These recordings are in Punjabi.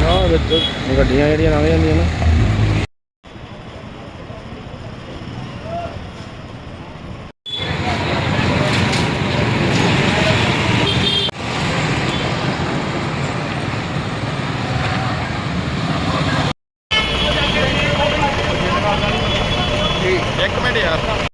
ਨਾ ਵਿੱਚ ਗੱਡੀਆਂ ਜਿਹੜੀਆਂ ਲੰਘ ਜਾਂਦੀਆਂ ਨਾ ਇੱਕ ਮਿੰਟ ਯਾਰ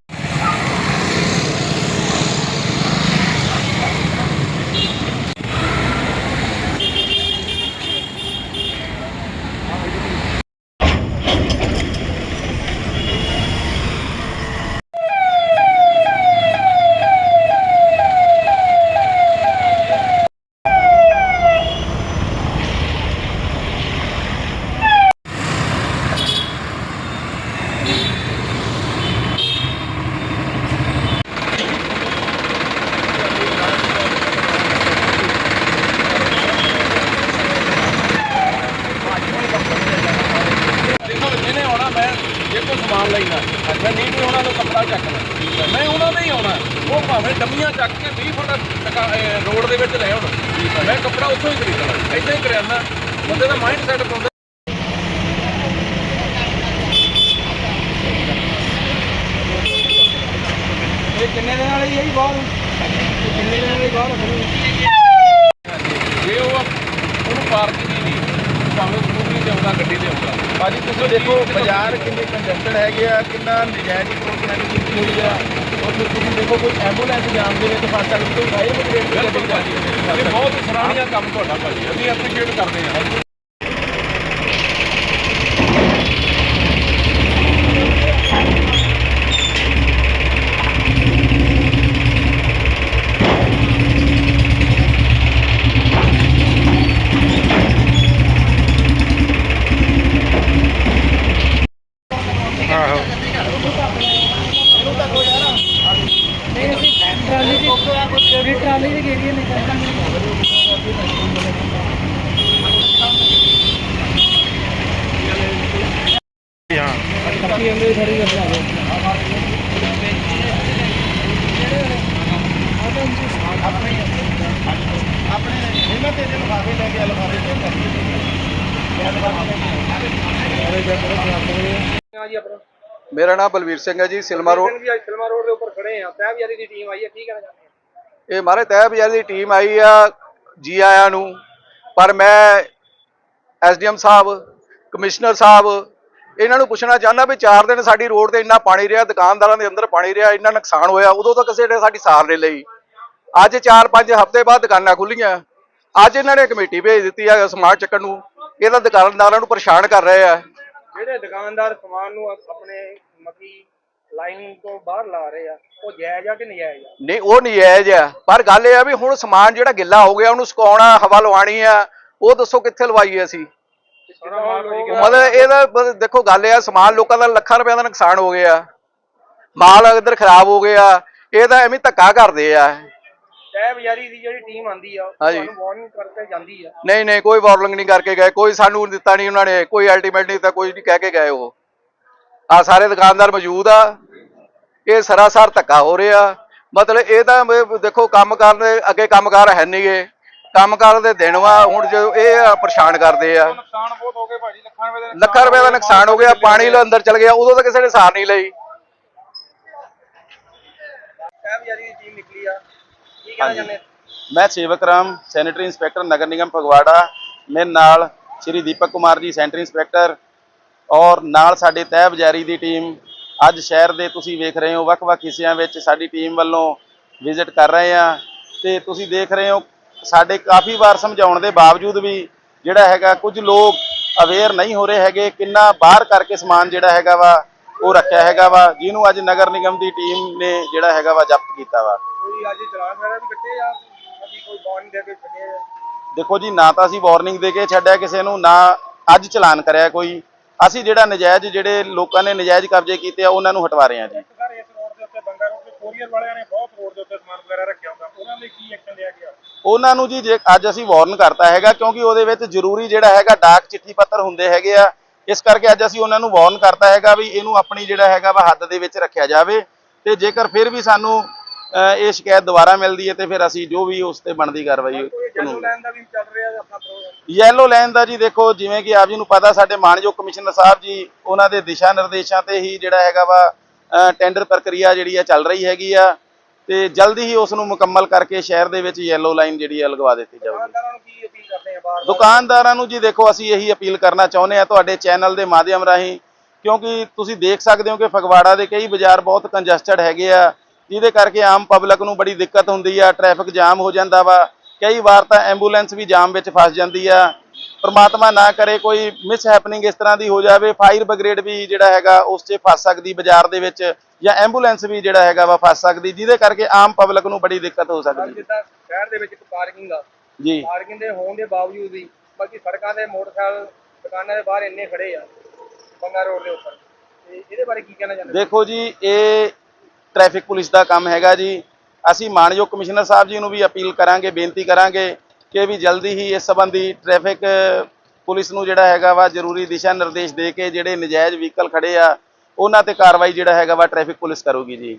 ਦੇਖੋ ਜਿਹਨੇ ਆਉਣਾ ਮੈਂ ਜੇ ਕੋਈ ਸਮਾਨ ਲੈਣਾ ਮੈਂ ਨਹੀਂ ਵੀ ਉਹਨਾਂ ਨੂੰ ਕੱਪੜਾ ਚੱਕਣਾ ਮੈਂ ਉਹਨਾਂ ਦਾ ਹੀ ਆਉਣਾ। ਉਹ ਭਾਵੇਂ ਡੰਮੀਆਂ ਚੱਕ ਕੇ 20 ਫੁੱਟ ਰੋਡ ਦੇ ਵਿੱਚ ਲੈ ਆਉਣ। ਮੈਂ ਕੱਪੜਾ ਉੱਥੋਂ ਹੀ ਖਰੀਦਣਾ। ਏਦਾਂ ਹੀ ਕਰਿਆਨਾ। ਬੰਦੇ ਦਾ ਮਾਈਂਡ ਸੈਟ ਹੁੰਦਾ। ਇਹ ਕਿੰਨੇ ਦਿਨ ਵਾਲੀ ਹੈ ਜੀ ਬਾਹਰ? ਕਿੰਨੇ ਦਿਨ ਵਾਲੀ ਬਾਹਰ ਜੇ ਉਹ ਉਹਨੂੰ ਪਾਰਕਿੰਗ ਹੀ ਨਹੀਂ ਭਾਵੇਂ ਸਕੂਟਰੀ ਤੇ ਆਉਂਦਾ ਗੱਡੀ ਤੇ ਆਉਂਦਾ ਭਾਜੀ ਤੁਸੀਂ ਦੇਖੋ ਬਾਜ਼ਾਰ ਕਿੰਨੇ ਹੈਗੇ ਆ, ਕਿੰਨਾ ਨਜਾਇਜ਼ ਪ੍ਰੋਗਰਾਮ ਕੀਤੀ ਹੋਈ ਆ। ਔਰ ਫਿਰ ਤੁਸੀਂ ਦੇਖੋ, ਕੋਈ ਐਂਬੂਲੈਂਸ ਜਾਮ ਦੇ ਵਿੱਚ ਫਸ ਸਕਦੀ, ਕੋਈ ਫਾਇਰ ਬ੍ਰਿਗੇਡ ਬਿਲਕੁਲ ਭਾਜੀ ਇਹ ਬਹੁਤ ਸਰਾਹਣੀय ਕੰਮ ਤੁਹਾਡਾ ਭਾਜੀ, ਅਸੀਂ ਐਪਰੀਸ਼ੀਏਟ ਕਰਦੇ ਹਾਂ ਆਹੋ ਟਰਾਲੀ ਦੀ ਟਰਾਲੀ ਦੀ ਗੇੜੀ ਨਿਕਲਦਾ ਕੱਪੀ ਅੰਦਰ ਖੜੀ ਲਾ ਆਪਣੇ ਇਹਨਾਂ ਤੇ ਜੇ ਲਿਫਾਫੇ ਲੈ ਕੇ ਲਿਫਾਫੇ ਚੈੱਕ ਮੇਰਾ ਨਾਮ ਬਲਵੀਰ ਸਿੰਘ ਹੈ ਜੀ ਸਿਲਮਾ ਰੋਡ। ਜੀ ਅੱਜ ਸਿਲਮਾ ਰੋਡ ਦੇ ਉੱਪਰ ਖੜੇ ਆ। ਤਹਿਬਜ਼ਾਰੀ ਦੀ ਟੀਮ ਆਈ ਹੈ ਕੀ ਕਹਿਣਾ ਚਾਹੁੰਦੇ ਆ? ਇਹ ਮਾਰੇ ਤਹਿ ਬਜ਼ਾਰ ਦੀ ਟੀਮ ਆਈ ਆ ਜੀ ਆਇਆਂ ਨੂੰ। ਪਰ ਮੈਂ ਐਸਡੀਐਮ ਸਾਹਿਬ ਕਮਿਸ਼ਨਰ ਸਾਹਿਬ ਇਹਨਾਂ ਨੂੰ ਪੁੱਛਣਾ ਚਾਹੁੰਦਾ ਵੀ 4 ਦਿਨ ਸਾਡੀ ਰੋਡ ਤੇ ਇੰਨਾ ਪਾਣੀ ਰਿਹਾ ਦੁਕਾਨਦਾਰਾਂ ਦੇ ਅੰਦਰ ਪਾਣੀ ਰਿਹਾ ਇੰਨਾ ਨੁਕਸਾਨ ਹੋਇਆ ਉਦੋਂ ਤਾਂ ਕਿਸੇ ਨੇ ਸਾਡੀ ਸਾਰ ਨਹੀਂ ਲਈ। ਅੱਜ 4-5 ਹਫ਼ਤੇ ਬਾਅਦ ਦੁਕਾਨਾਂ ਖੁੱਲੀਆਂ। ਅੱਜ ਇਹਨਾਂ ਨੇ ਕਮੇਟੀ ਭੇਜ ਦਿੱਤੀ ਆ ਸਮਾਨ ਚੱਕਣ ਨੂੰ। ਇਹਦਾ ਦੁਕਾਨਦਾਰਾਂ ਨੂੰ ਪਰੇਸ਼ਾਨ ਕਰ ਰਹੇ ਆ। ਜਿਹੜੇ ਦੁਕਾਨਦਾਰ ਸਮਾਨ ਨੂੰ ਆਪਣੇ ਮਕੀ ਲਾਈਨ ਤੋਂ ਬਾਹਰ ਲਾ ਰਹੇ ਆ ਉਹ ਜਾਇਜ਼ ਆ ਕਿ ਨਜਾਇਜ਼ ਆ? ਨਹੀਂ ਉਹ ਨਜਾਇਜ਼ ਆ। ਪਰ ਗੱਲ ਇਹ ਆ ਵੀ ਹੁਣ ਸਮਾਨ ਜਿਹੜਾ ਗਿੱਲਾ ਹੋ ਗਿਆ ਉਹਨੂੰ ਸੁਕਾਉਣਾ ਹਵਾ ਲਵਾਣੀ ਆ ਉਹ ਦੱਸੋ ਕਿੱਥੇ ਲਵਾਈਏ ਅਸੀਂ? ਮਤਲਬ ਇਹਦਾ ਬ- ਦੇਖੋ ਗੱਲ ਇਹ ਆ ਸਮਾਨ ਲੋਕਾਂ ਦਾ ਲੱਖਾਂ ਰੁਪਏ ਦਾ ਨੁਕਸਾਨ ਹੋ ਗਿਆ। ਮਾਲ ਇੱਧਰ ਖਰਾਬ ਹੋ ਗਿਆ। ਇਹ ਤਾਂ ਐਵੇਂ ਧੱਕਾ ਕਰਦੇ ਆ। ਤਹਿਬਜ਼ਾਰੀ ਦੀ ਜਿਹੜੀ ਟੀਮ ਆਂਦੀ ਆ। ਤੁਹਾਨੂੰ ਵਾਰਨਿੰਗ ਕਰਕੇ ਜਾਂਦੀ ਆ। ਨਹੀਂ ਨਹੀਂ ਕੋਈ ਵਾਰਨਿੰਗ ਨਹੀਂ ਕਰਕੇ ਗਏ। ਕੋਈ ਸਾਨੂੰ ਦਿੱਤਾ ਨਹੀਂ ਉਹਨਾਂ ਨੇ। ਕੋਈ ਅਲਟੀਮੇਟ ਨਹੀਂ ਦਿੱਤਾ ਕੋਈ ਨਹੀਂ ਕਹਿ ਕੇ ਗਏ ਉਹ। ਆ ਸਾਰੇ ਦੁਕਾਨਦਾਰ ਮੌਜੂਦ ਆ। ਇਹ ਸਰਾਸਰ ਧੱਕਾ ਹੋ ਰਿਹਾ। ਮਤਲਬ ਇਹ ਤਾਂ ਦੇਖੋ ਕੰਮ ਕਰਨ ਅੱਗੇ ਕੰਮਕਾਰ ਹੈ ਨਹੀਂਗੇ ਕੰਮਕਾਰ ਦੇ ਦਿਨ ਵਾ ਹੁਣ ਜੋ ਇਹ ਪਰੇਸ਼ਾਨ ਕਰਦੇ ਆ। ਨੁਕਸਾਨ ਬਹੁਤ ਹੋ ਗਏ ਭਾਜੀ ਲੱਖਾਂ ਰੁਪਏ ਦੇ ਲੱਖਾਂ ਰੁਪਏ ਦਾ ਨੁਕਸਾਨ ਹੋ ਗਿਆ ਪਾਣੀ ਲੋ ਅੰਦਰ ਚਲ ਗਿਆ ਉਦੋਂ ਤਾਂ ਕਿਸੇ ਨੇ ਸਾਰ ਨਹੀਂ ਲਈ। ਤਹਿਬਜ਼ਾਰੀ ਦੀ ਟੀਮ ਨਿਕਲੀ ਆ ਕੀ ਕਹਿਣਾ ਚਾਹੁੰਦੇ ਆ? ਮੈਂ ਸੇਵਕ ਰਾਮ ਸੈਨੇਟਰੀ ਇੰਸਪੈਕਟਰ ਨਗਰ ਨਿਗਮ ਫਗਵਾੜਾ ਮੇਰੇ ਨਾਲ ਸ਼੍ਰੀ ਦੀਪਕ ਕੁਮਾਰ ਜੀ ਸੈਨੇਟਰੀ ਇੰਸਪੈਕਟਰ ਔਰ ਨਾਲ ਸਾਡੇ ਤਹਿ ਬਜ਼ਾਰੀ ਦੀ ਟੀਮ। ਅੱਜ ਸ਼ਹਿਰ ਦੇ ਤੁਸੀਂ ਵੇਖ ਰਹੇ ਹੋ ਵੱਖ-ਵੱਖ ਹਿੱਸਿਆਂ ਵਿੱਚ ਸਾਡੀ ਟੀਮ ਵੱਲੋਂ ਵਿਜ਼ਿਟ ਕਰ ਰਹੇ ਆ ਤੇ ਤੁਸੀਂ ਦੇਖ ਰਹੇ ਹੋ ਸਾਡੇ ਕਾਫੀ ਵਾਰ ਸਮਝਾਉਣ ਦੇ ਬਾਵਜੂਦ ਵੀ ਜਿਹੜਾ ਹੈਗਾ ਕੁਝ ਲੋਕ ਅਵੇਅਰ ਨਹੀਂ ਹੋ ਰਹੇ ਹੈਗੇ ਕਿੰਨਾ ਬਾਹਰ ਕਰਕੇ ਸਮਾਨ ਜਿਹੜਾ ਹੈਗਾ ਵਾ ਉਹ ਰੱਖਿਆ ਹੈਗਾ ਵਾ ਜਿਹਨੂੰ ਅੱਜ ਨਗਰ ਨਿਗਮ ਦੀ ਟੀਮ ਨੇ ਜਿਹੜਾ ਹੈਗਾ ਵਾ ਜ਼ਬਤ ਕੀਤਾ ਵਾ। ਕੋਈ ਅੱਜ ਚਲਾਨ ਵਗੈਰਾ ਵੀ ਕੱਟੇ ਆ ਅਸੀਂ ਕੋਈ ਵਾਰਨਿੰਗ ਦੇ ਕੇ ਕੱਟੇ ਆ? ਦੇਖੋ ਜੀ ਨਾ ਤਾਂ ਅਸੀਂ ਵਾਰਨਿੰਗ ਦੇ ਕੇ ਛੱਡਿਆ ਕਿਸੇ ਨੂੰ ਨਾ ਅੱਜ ਚਲਾਨ ਕਰਿਆ ਕੋਈ। ਅਸੀਂ ਜਿਹੜਾ ਨਜਾਇਜ਼ ਜਿਹੜੇ ਲੋਕਾਂ ਨੇ ਨਜਾਇਜ਼ ਕਬਜ਼ੇ ਕੀਤੇ ਆ ਉਹਨਾਂ ਨੂੰ ਹਟਵਾ ਰਹੇ ਹਾਂ ਜੀ। ਸਰ ਇਸ ਰੋਡ ਦੇ ਉੱਤੇ ਬੰਗਾ ਰੋਡ ਤੇ ਕੋਰੀਅਰ ਵਾਲਿਆਂ ਨੇ ਬਹੁਤ ਰੋਡ ਦੇ ਉੱਤੇ ਸਮਾਨ ਵਗੈਰਾ ਰੱਖਿਆ ਹੁੰਦਾ ਉਹਨਾਂ ਲਈ ਕੀ ਐਕਸ਼ਨ ਲਿਆ ਗਿਆ ਉਹਨਾਂ ਨੂੰ ਜੀ ਜੇ ਅੱਜ ਅਸੀਂ ਵਾਰਨ ਕਰਤਾ ਹੈਗਾ ਕਿਉਂਕਿ ਉਹਦੇ ਵਿੱਚ ਜ਼ਰੂਰੀ ਜਿਹੜਾ ਹੈਗਾ ਡਾਕ ਚਿੱਠੀ ਪੱਤਰ ਹੁੰਦੇ ਹੈਗੇ ਆ ਇਸ ਕਰਕੇ ਅੱਜ ਅਸੀਂ ਉਹਨਾਂ ਨੂੰ ਵਾਰਨ ਕਰਤਾ ਹੈਗਾ ਵੀ ਇਹਨੂੰ ਆਪਣੀ ਜਿਹੜਾ ਹੈਗਾ ਵਾ ਹੱਦ ਦੇ ਵਿੱਚ ਰੱਖਿਆ ਜਾਵੇ ਤੇ ਜੇਕਰ ਫਿਰ ਵੀ ਸਾਨੂੰ ਇਹ ਸ਼ਿਕਾਇਤ ਦੁਬਾਰਾ ਮਿਲਦੀ ਹੈ ਤੇ ਫਿਰ ਅਸੀਂ ਜੋ ਵੀ ਉਸ ਤੇ ਬਣਦੀ ਕਾਰਵਾਈ ਜੈਲੋ ਲਾਈਨ ਦਾ ਵੀ ਚੱਲ ਰਿਹਾ ਆਪਣਾ ਪ੍ਰੋਗਰਾਮ ਯੈਲੋ ਲਾਈਨ ਦਾ ਜੀ ਦੇਖੋ ਜਿਵੇਂ ਕਿ ਆਪ ਜੀ ਨੂੰ ਪਤਾ ਸਾਡੇ ਮਾਨਯੋਗ ਕਮਿਸ਼ਨਰ ਸਾਹਿਬ ਜੀ ਉਹਨਾਂ ਦੇ ਦਿਸ਼ਾ ਨਿਰਦੇਸ਼ਾਂ ਤੇ ਹੀ ਜਿਹੜਾ ਹੈਗਾ ਵਾ ਟੈਂਡਰ ਪ੍ਰਕਿਰਿਆ ਜਿਹੜੀ ਆ ਚੱਲ ਰਹੀ ਹੈਗੀ ਆ। ਤੇ ਜਲਦੀ ਹੀ ਉਸ ਨੂੰ ਮੁਕੰਮਲ ਕਰਕੇ ਸ਼ਹਿਰ ਦੇ ਵਿੱਚ ਯੈਲੋ ਲਾਈਨ ਜਿਹੜੀ ਆ ਲਗਵਾ ਦਿੱਤੀ ਜਾਊਗੀ। ਦੁਕਾਨਦਾਰਾਂ ਨੂੰ ਕੀ ਅਪੀਲ ਕਰਦੇ ਆ ਬਾਹਰ ਦੁਕਾਨਦਾਰਾਂ ਨੂੰ ਜੀ ਦੇਖੋ ਅਸੀਂ ਇਹੀ ਅਪੀਲ ਕਰਨਾ ਚਾਹੁੰਦੇ ਆ ਤੁਹਾਡੇ ਚੈਨਲ ਦੇ ਮਾਧਿਅਮ ਰਾਹੀਂ ਕਿਉਂਕਿ ਤੁਸੀਂ ਦੇਖ ਸਕਦੇ ਹੋ ਕਿ ਫਗਵਾੜਾ ਦੇ ਕਈ ਬਾਜ਼ਾਰ ਬਹੁਤ ਕੰਜਸਟਡ ਹੈਗੇ ਆ ਜਿਹਦੇ ਕਰਕੇ ਆਮ ਪਬਲਿਕ ਨੂੰ ਬੜੀ ਦਿੱਕਤ ਹੁੰਦੀ ਆ ਟ੍ਰੈਫਿਕ ਜਾਮ ਹੋ ਜਾਂਦਾ ਵਾ ਕਈ ਵਾਰ ਤਾਂ ਐਂਬੂਲੈਂਸ ਵੀ ਜਾਮ ਵਿੱਚ ਫਸ ਜਾਂਦੀ ਆ ਪਰਮਾਤਮਾ ਨਾ ਕਰੇ ਕੋਈ ਮਿਸ ਹੈਪਨਿੰਗ ਇਸ ਤਰ੍ਹਾਂ ਦੀ ਹੋ ਜਾਵੇ ਫਾਇਰ ਬ੍ਰਿਗੇਡ ਵੀ ਜਿਹੜਾ ਹੈਗਾ ਉਸ 'ਚ ਫਸ ਸਕਦੀ ਬਾਜ਼ਾਰ ਦੇ ਵਿੱਚ ਜਾਂ ਐਂਬੂਲੈਂਸ ਵੀ ਜਿਹੜਾ ਹੈਗਾ ਵਾ ਫਸ ਸਕਦੀ ਜਿਹਦੇ ਕਰਕੇ ਆਮ ਪਬਲਿਕ ਨੂੰ ਬੜੀ ਦਿੱਕਤ ਹੋ ਸਕਦੀ ਜਿੱਦਾਂ ਸ਼ਹਿਰ ਦੇ ਵਿੱਚ ਇੱਕ ਪਾਰਕਿੰਗ ਆ ਜੀ। ਪਾਰਕਿੰਗ ਦੇ ਹੋਣ ਦੇ ਬਾਵਜੂਦ ਵੀ ਬਾਕੀ ਸੜਕਾਂ ਦੇ ਮੋਟਰਸਾਈਕਲ ਦੁਕਾਨਾਂ ਦੇ ਬਾਹਰ ਇੰਨੇ ਖੜੇ ਆ ਬੰਗਾ ਰੋਡ ਦੇ ਉੱਪਰ। ਤੇ ਇਹਦੇ ਬਾਰੇ ਕੀ ਕਹਿਣਾ ਚਾਹੁੰਦੇ ਦੇਖੋ ਜੀ ਇਹ ਟ੍ਰੈਫਿਕ ਪੁਲਿਸ ਦਾ ਕੰਮ ਹੈਗਾ ਜੀ। ਅਸੀਂ ਮਾਨਯੋਗ ਕਮਿਸ਼ਨਰ ਸਾਹਿਬ ਜੀ ਨੂੰ ਵੀ ਅਪੀਲ ਕਰਾਂਗੇ ਬੇਨਤੀ ਕਰਾਂਗੇ ਕਿ ਵੀ ਜਲਦੀ ਹੀ ਇਸ ਸੰਬੰਧੀ ਟ੍ਰੈਫਿਕ ਪੁਲਿਸ ਨੂੰ ਜਿਹੜਾ ਹੈਗਾ ਵਾ ਜ਼ਰੂਰੀ ਦਿਸ਼ਾ ਨਿਰਦੇਸ਼ ਦੇ ਕੇ ਜਿਹੜੇ ਨਜਾਇਜ਼ ਵਹੀਕਲ ਖੜੇ ਆ, ਉਹਨਾਂ ਤੇ ਕਾਰਵਾਈ ਜਿਹੜਾ ਹੈਗਾ ਵਾ ਟ੍ਰੈਫਿਕ ਪੁਲਿਸ ਕਰੂਗੀ ਜੀ।